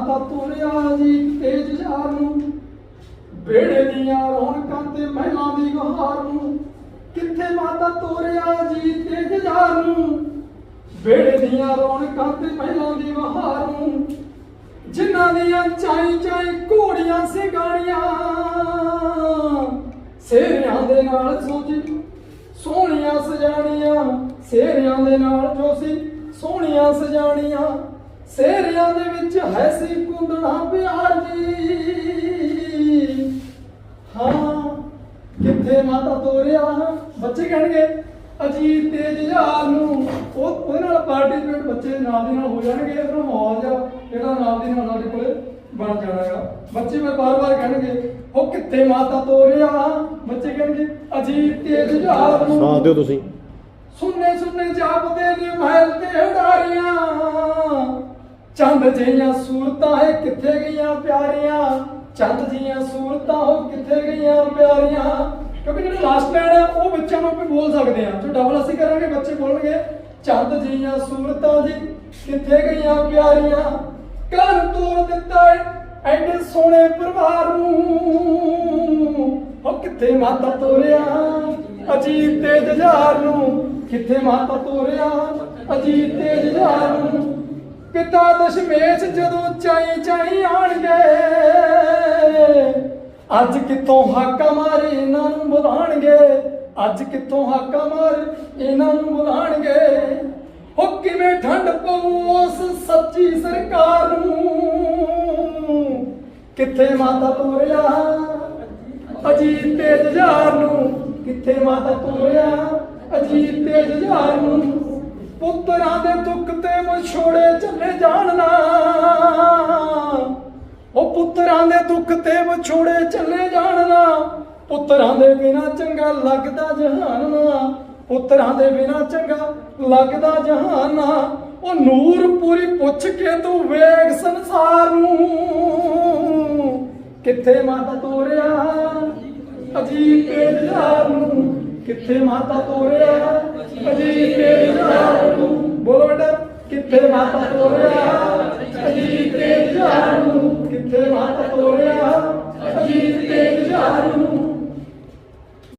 ਮਾਤਾ ਤੋਰਿਆ ਜੀ ਤੇਜ ਯਾਰ ਨੂੰ। ਬੇੜੇ ਦੀਆਂ ਰੌਣਕਾਂ ਤੇ ਮਹਿਲਾਂ ਦੀ ਗਹਾਰ ਨੂੰ। ਕਿੱਥੇ ਮਾਤਾ ਤੋਰਿਆ ਜੀ ਤੇਜ ਯਾਰ ਨੂੰ? ਬੇੜੇ ਦੀਆਂ ਰੌਣਕਾਂ ਤੇ ਮਹਿਲਾਂ ਦੀ ਬਹਾਰ ਨੂੰ। ਜਿਨ੍ਹਾਂ ਦੀਆਂ ਚਾਈ ਚਾਈ ਘੋੜੀਆਂ ਸੀ ਸੇਰਿਆਂ ਦੇ ਨਾਲ ਸੋਜੀ ਸੋਹਣੀਆਂ ਸਜਾਣੀਆਂ। ਸੇਰਿਆਂ ਦੇ ਨਾਲ ਜੋ ਸੀ ਸੋਹਣੀਆਂ ਸਜਾਣੀਆਂ। ਸੇਰਿਆਂ ਦੇ ਵਿੱਚ ਹੈ ਸੀ ਕੁੰਦਣਾ ਪਿਆਰ ਜੀ। ਹਾਂ ਕਿੱਥੇ ਮਾਤਾ ਤੋਰਿਆ? ਬੱਚੇ ਕਹਿਣਗੇ ਅਜੀਤ ਤੇਜ ਯਾਰ ਨੂੰ ਉਹ ਉਹਦੇ ਨਾਲ ਪਾਰਟਿਸਪੇਟ ਬੱਚੇ ਨਾਲ ਦੀ ਨਾਲ ਹੋ ਜਾਣਗੇ। ਇਹਦਾ ਮਾਹੌਲ ਜਿਹਾ ਜਿਹੜਾ ਨਾਲ ਦੀ ਨਾਲ ਸਾਡੇ ਕੋਲੇ ਬਣ ਜਾਣਾਗਾ। ਬੱਚੇ ਮੈਂ ਬਾਰ-ਬਾਰ ਕਹਿਣਗੇ ਉਹ ਕਿੱਥੇ ਮਾਤਾ ਤੋਰਿਆ? ਬੱਚੇ ਕਹਿਣਗੇ ਅਜੀਤ ਤੇਜ ਯਾਰ ਨੂੰ ਸਾਥ ਦਿਓ ਤੁਸੀਂ। ਸੁਣਨੇ ਸੁਣਨੇ ਜਾਪਦੇ ਨੇ ਮਹਿਲ ਤੇ ਉਡਾਰੀਆਂ ਚੰਦ ਜੀਆਂ ਸੂਰਤਾਂ ਹੈ ਕਿੱਥੇ ਗਈਆਂ ਪਿਆਰੀਆਂ? ਚੰਦ ਜੀਆਂ ਸੂਰਤਾਂ, ਉਹ ਕਿੱਥੇ ਗਈਆਂ ਪਿਆਰੀਆਂ? ਕਿਉਂਕਿ ਜਿਹੜਾ ਲਾਸਟ ਲਾਈਨ ਹੈ ਉਹ ਬੱਚਿਆਂ ਨੂੰ ਆਪਾਂ ਬੋਲ ਸਕਦੇ ਆ ਜੋ ਡਬਲ ਅਸੀਂ ਕਰਾਂਗੇ, ਬੱਚੇ ਬੋਲਣਗੇ, ਚੰਦ ਜੀਆਂ ਸੂਰਤਾਂ ਜੀ, ਕਿੱਥੇ ਗਈਆਂ ਪਿਆਰੀਆਂ? ਘਰ ਤੋੜ ਦਿੱਤਾ ਐਡੇ ਸੋਹਣੇ ਪਰਿਵਾਰ ਨੂੰ। ਉਹ ਕਿੱਥੇ ਮਾਤਾ ਤੋਰਿਆ? ਅਜੀਤ ਤੇ ਜਜਾਰ ਨੂੰ। ਕਿੱਥੇ ਮਾਤਾ ਤੋਰਿਆ? ਅਜੀਤ ਤੇ ਜਜਾਰ ਨੂੰ। ਪਿਤਾ ਦਸ਼ਮੇਸ਼ ਜਦੋਂ ਚਾਈ ਚਾਈ ਆਣਗੇ, ਅੱਜ ਕਿੱਥੋਂ ਹਾਕਾ ਮਾਰੇ ਇਹਨਾਂ ਨੂੰ ਬੁਲਾਣਗੇ? ਅੱਜ ਕਿੱਥੋਂ ਹਾਕਾ ਮਾਰੇ ਇਹਨਾਂ ਨੂੰ ਬੁਲਾਣਗੇ? ਹੋ ਕਿਵੇਂ ਠੰਡ ਪਊ ਉਸ ਸੱਚੀ ਸਰਕਾਰ ਨੂੰ? ਕਿੱਥੇ ਮਾਤਾ ਤੋਰਿਆ? ਅਜੀਤ ਤੇ ਜਜਾਰ ਨੂੰ। ਕਿੱਥੇ ਮਾਤਾ ਤੋਰਿਆ? ਅਜੀਤ ਤੇ ਜਜਾਰ ਨੂੰ। ਪੁੱਤਰਾਂ ਦੇ ਦੁੱਖ ਤੇ ਵਿਛੋੜੇ ਚੱਲੇ ਉਹ ਪੁੱਤਰਾਂ ਦੇ ਦੁੱਖ ਤੇ ਵਿਛੋੜੇ ਚੱਲੇ ਜਾਣ ਪੁੱਤਰਾਂ ਦੇ ਬਿਨਾ ਚੰਗਾ ਲੱਗਦਾ ਜਹਾਨ ਨਾ ਪੁੱਤਰਾਂ ਦੇ ਬਿਨਾ ਚੰਗਾ ਲੱਗਦਾ ਜਹਾਨ ਨਾ ਉਹ ਨੂਰ ਪੂਰੀ ਪੁੱਛ ਕੇ ਤੂੰ ਵੇਖ ਸੰਸਾਰ ਨੂੰ। ਕਿੱਥੇ ਮਾਤਾ ਤੋਰਿਆ? ਅਜੀਬ ਤੇਜ਼ਾਰ ਨੂੰ ਕਿੱਥੇ ਮਾਤਾ ਤੋਰਿਆ? ਕਿੱਥੇ ਮਾਤਾ ਤੋਰਿਆ ਅਜੀਬ ਤੇਜ਼ਾਰ ਨੂੰ ਕਿੱਥੇ ਮਾਤਾ ਤੋਰਿਆ